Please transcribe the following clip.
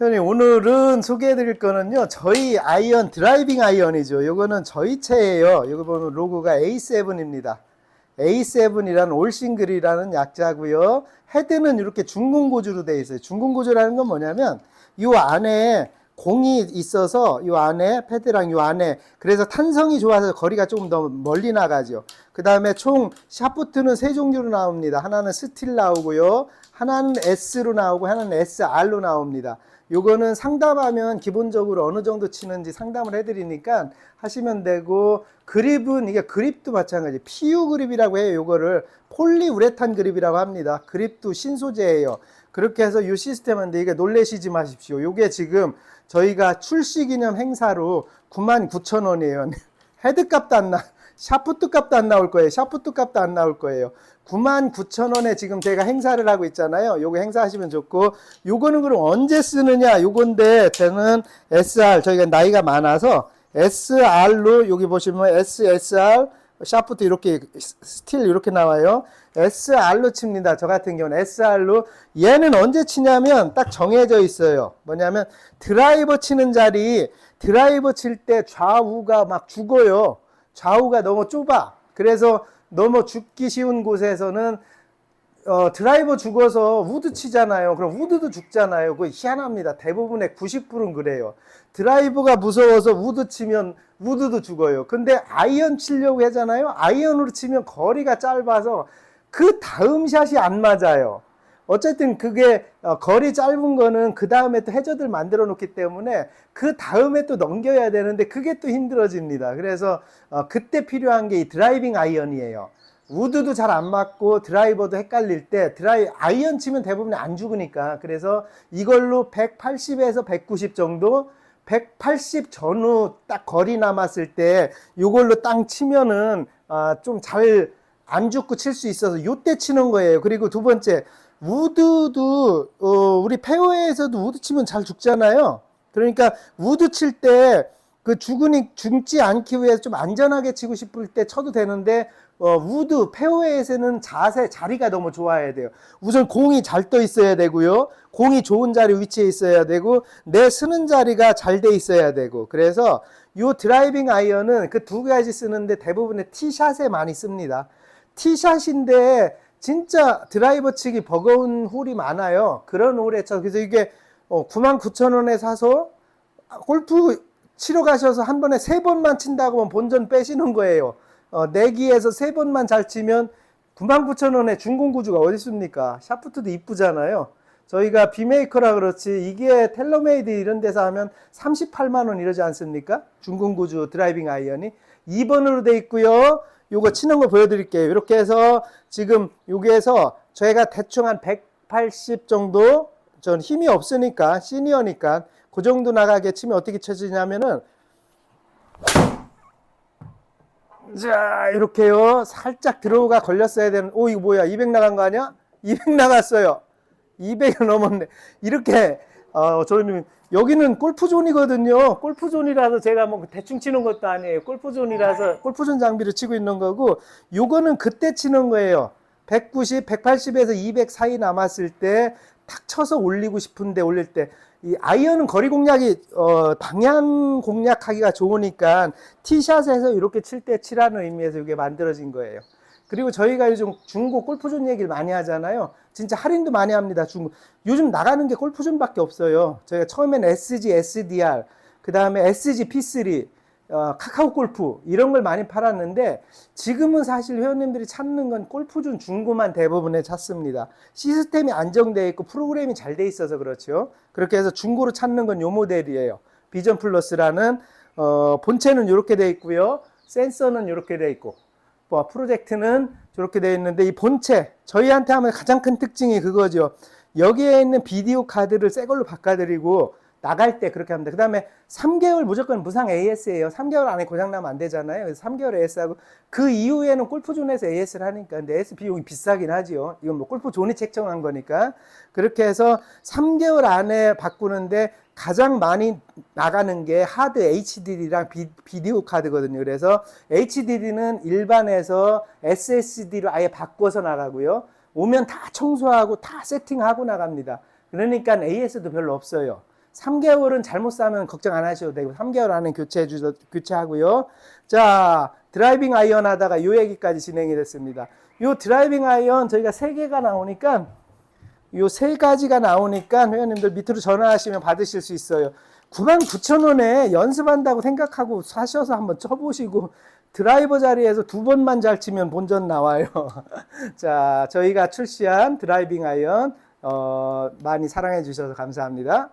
회원님 오늘은 소개해드릴 거는요 저희 아이언 드라이빙 아이언이죠 요거는 저희 차예요 요거 보면 로고가 A7입니다 A7이라는 올싱글이라는 약자고요 헤드는 이렇게 중공고주로 되어 있어요 중공고주라는 건 뭐냐면 요 안에 공이 있어서 요 안에 패드랑 요 안에 그래서 탄성이 좋아서 거리가 조금 더 멀리 나가죠. 그 다음에 총 샤프트는 세 종류로 나옵니다. 하나는 스틸 나오고요. 하나는 S로 나오고 하나는 SR로 나옵니다. 요거는 상담하면 기본적으로 어느 정도 치는지 상담을 해드리니까 하시면 되고 그립은 이게 그립도 마찬가지 PU 그립이라고 해요. 요거를 폴리우레탄 그립이라고 합니다. 그립도 신소재예요. 그렇게 해서 이 시스템인데 이게 놀래시지 마십시오. 요게 지금 저희가 출시 기념 행사로 99,000원이에요. 헤드 값도 안 나, 샤프트 값도 안 나올 거예요. 샤프트 값도 안 나올 거예요. 99,000원에 지금 제가 행사를 하고 있잖아요. 요거 행사하시면 좋고, 요거는 그럼 언제 쓰느냐? 요건데, 저는 SR, 저희가 나이가 많아서 SR로 여기 보시면 SSR, 샤프트 이렇게 스틸 이렇게 나와요. SR로 칩니다. 저 같은 경우는 SR로 얘는 언제 치냐면 딱 정해져 있어요. 뭐냐면 드라이버 치는 자리 드라이버 칠 때 좌우가 막 죽어요. 좌우가 너무 좁아. 그래서 너무 죽기 쉬운 곳에서는 어, 드라이버 죽어서 우드 치잖아요. 그럼 우드도 죽잖아요. 그거 희한합니다. 대부분의 90%는 그래요. 드라이버가 무서워서 우드 치면 우드도 죽어요. 근데 아이언 치려고 하잖아요. 아이언으로 치면 거리가 짧아서 그 다음 샷이 안 맞아요. 어쨌든 그게 어, 거리 짧은 거는 그 다음에 또 해저들 만들어 놓기 때문에 그 다음에 또 넘겨야 되는데 그게 또 힘들어집니다. 그래서 어, 그때 필요한 게 이 드라이빙 아이언이에요. 우드도 잘 안 맞고 드라이버도 헷갈릴 때 드라이 아이언 치면 대부분 안 죽으니까 그래서 이걸로 180에서 190 정도 180 전후 딱 거리 남았을 때 이걸로 땅 치면은 아, 좀 잘 안 죽고 칠 수 있어서 요때 치는 거예요. 그리고 두 번째 우드도 어, 우리 페어웨이에서도 우드 치면 잘 죽잖아요. 그러니까 우드 칠 때 그 죽으니 죽지 않기 위해서 좀 안전하게 치고 싶을 때 쳐도 되는데 어, 우드 페어웨이에서는 자세 자리가 너무 좋아야 돼요. 우선 공이 잘 떠 있어야 되고요. 공이 좋은 자리 위치에 있어야 되고 내 쓰는 자리가 잘 돼 있어야 되고 그래서 요 드라이빙 아이언은 그 두 가지 쓰는데 대부분의 티샷에 많이 씁니다. 티샷인데 진짜 드라이버 치기 버거운 홀이 많아요. 그런 홀에 쳐 그래서 이게 어, 99,000원에 사서 골프 치러 가셔서 한 번에 세 번만 친다고 하면 본전 빼시는 거예요. 어, 내기에서 세 번만 잘 치면 99,000원에 중공구주가 어디 있습니까? 샤프트도 이쁘잖아요. 저희가 비메이커라 그렇지 이게 텔러메이드 이런 데서 하면 38만 원 이러지 않습니까? 중공구주 드라이빙 아이언이 2번으로 돼 있고요. 요거 치는 거 보여드릴게요. 이렇게 해서 지금 여기에서 저희가 대충 한 180 정도 전 힘이 없으니까 시니어니까 그 정도 나가게 치면 어떻게 쳐지냐면은 자 이렇게요 살짝 들어가 걸렸어야 되는 오 이거 뭐야 200 나간 거 아니야? 200 나갔어요 200이 넘었네 이렇게 어 저는 여기는 골프존이거든요. 골프존이라서 제가 뭐 대충 치는 것도 아니에요. 골프존이라서 골프존 장비를 치고 있는 거고 요거는 그때 치는 거예요. 190, 180에서 200 사이 남았을 때 탁 쳐서 올리고 싶은데 올릴 때. 이 아이언은 거리 공략이 어 방향 공략하기가 좋으니까 티샷에서 이렇게 칠 때 치라는 의미에서 이게 만들어진 거예요. 그리고 저희가 요즘 중고 골프존 얘기를 많이 하잖아요. 진짜 할인도 많이 합니다. 중고. 요즘 나가는 게 골프존밖에 없어요. 저희가 처음에는 SG, SDR, 그 다음에 SG P3, 어, 카카오 골프 이런 걸 많이 팔았는데 지금은 사실 회원님들이 찾는 건 골프존 중고만 대부분에 찾습니다. 시스템이 안정되어 있고 프로그램이 잘 돼 있어서 그렇죠. 그렇게 해서 중고로 찾는 건 요 모델이에요. 비전 플러스라는 어, 본체는 이렇게 돼 있고요. 센서는 이렇게 돼 있고 뭐 프로젝트는 저렇게 돼 있는데 이 본체 저희한테 하면 가장 큰 특징이 그거죠. 여기에 있는 비디오 카드를 새 걸로 바꿔드리고 나갈 때 그렇게 합니다. 그 다음에 3개월 무조건 무상 AS예요. 3개월 안에 고장나면 안 되잖아요. 그래서 3개월 AS하고 그 이후에는 골프존에서 AS를 하니까 근데 AS 비용이 비싸긴 하지요. 이건 뭐 골프존이 책정한 거니까 그렇게 해서 3개월 안에 바꾸는데 가장 많이 나가는 게 하드 HDD랑 비, 비디오 카드거든요. 그래서 HDD는 일반에서 SSD로 아예 바꿔서 나가고요. 오면 다 청소하고 다 세팅하고 나갑니다. 그러니까 AS도 별로 없어요. 3개월은 잘못 사면 걱정 안 하셔도 되고 3개월 안에 교체해 주셔 교체하고요. 자, 드라이빙 아이언 하다가 요 얘기까지 진행이 됐습니다. 요 드라이빙 아이언 저희가 세 개가 나오니까 요 세 가지가 나오니까 회원님들 밑으로 전화하시면 받으실 수 있어요. 99,000원에 연습한다고 생각하고 사셔서 한번 쳐보시고 드라이버 자리에서 두 번만 잘 치면 본전 나와요. 자, 저희가 출시한 드라이빙 아이언 어, 많이 사랑해 주셔서 감사합니다.